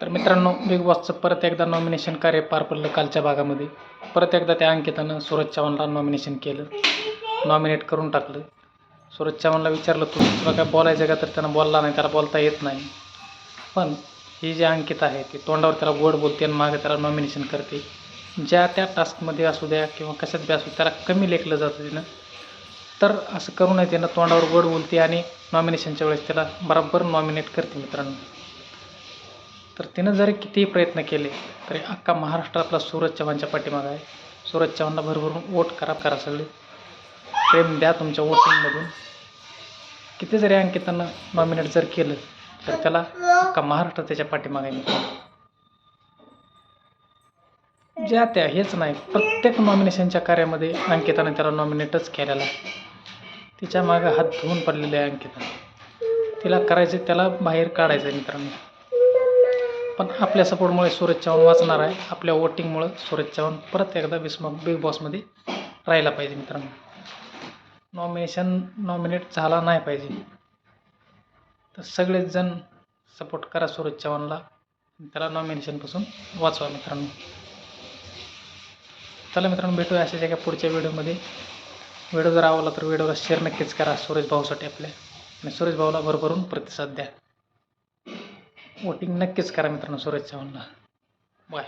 तर मित्रांनो बिग बॉसचं परत एकदा नॉमिनेशन कार्य पार पडलं कालच्या भागामध्ये. परत एकदा त्या अंकितानं सूरज चव्हाणला नॉमिनेशन केलं. नॉमिनेट करून टाकलं. सूरज चव्हाणला विचारलं तू तुला काय बोलायचं का तर त्यानं बोलला नाही त्याला बोलता येत नाही. पण ही जी अंकिता आहे ती तोंडावर त्याला गोड बोलते आणि मागे त्याला नॉमिनेशन करते. ज्या त्या टास्कमध्ये असू द्या किंवा कशात बी असू त्याला कमी लेखलं जातं तिनं. तर असं करू नये त्यानं तोंडावर गोड बोलते आणि नॉमिनेशनच्या वेळेस त्याला बरोबर नॉमिनेट करते मित्रांनो. तर तिनं जरी कितीही प्रयत्न केले तरी अख्खा महाराष्ट्र आपला सूरज चव्हाणच्या पाठीमागं आहे. सूरज चव्हाणला भरभरून वोट करा करा सगळे प्रेम द्या तुमच्या वोटिंगमधून. किती जरी अंकितानं नॉमिनेट जर केलं तर त्याला अख्खा महाराष्ट्र त्याच्या पाठीमागे आहे. ज्या त्या हेच नाही प्रत्येक नॉमिनेशनच्या कार्यामध्ये अंकितानं त्याला नॉमिनेटच केलेला तिच्या मागं हात धुवून पडलेले आहे अंकिता तिला करायचं त्याला बाहेर काढायचं आहे मित्रांनो. पण आपल्या सपोर्टमुळे सूरज चव्हाण वाचणार आहे. आपल्या वोटिंगमुळं सूरज चव्हाण परत एकदा विस्म बिग बॉसमध्ये राहायला पाहिजे मित्रांनो. नॉमिनेशन नॉमिनेट झाला नाही पाहिजे. तर सगळेच जण सपोर्ट करा सूरज चव्हाणला. त्याला नॉमिनेशनपासून वाचवा मित्रांनो. चला मित्रांनो भेटूया अशाच एका पुढच्या व्हिडिओमध्ये व्हिडिओ जर आवडला तर व्हिडिओला शेअर नक्कीच करा. सुरेश भाऊसाठी आपल्या. आणि सुरेश भाऊला भरभरून प्रतिसाद द्या. हो, वोटिंग नक्कीच करा मित्रांनो. सुरेश चव्हाणला बाय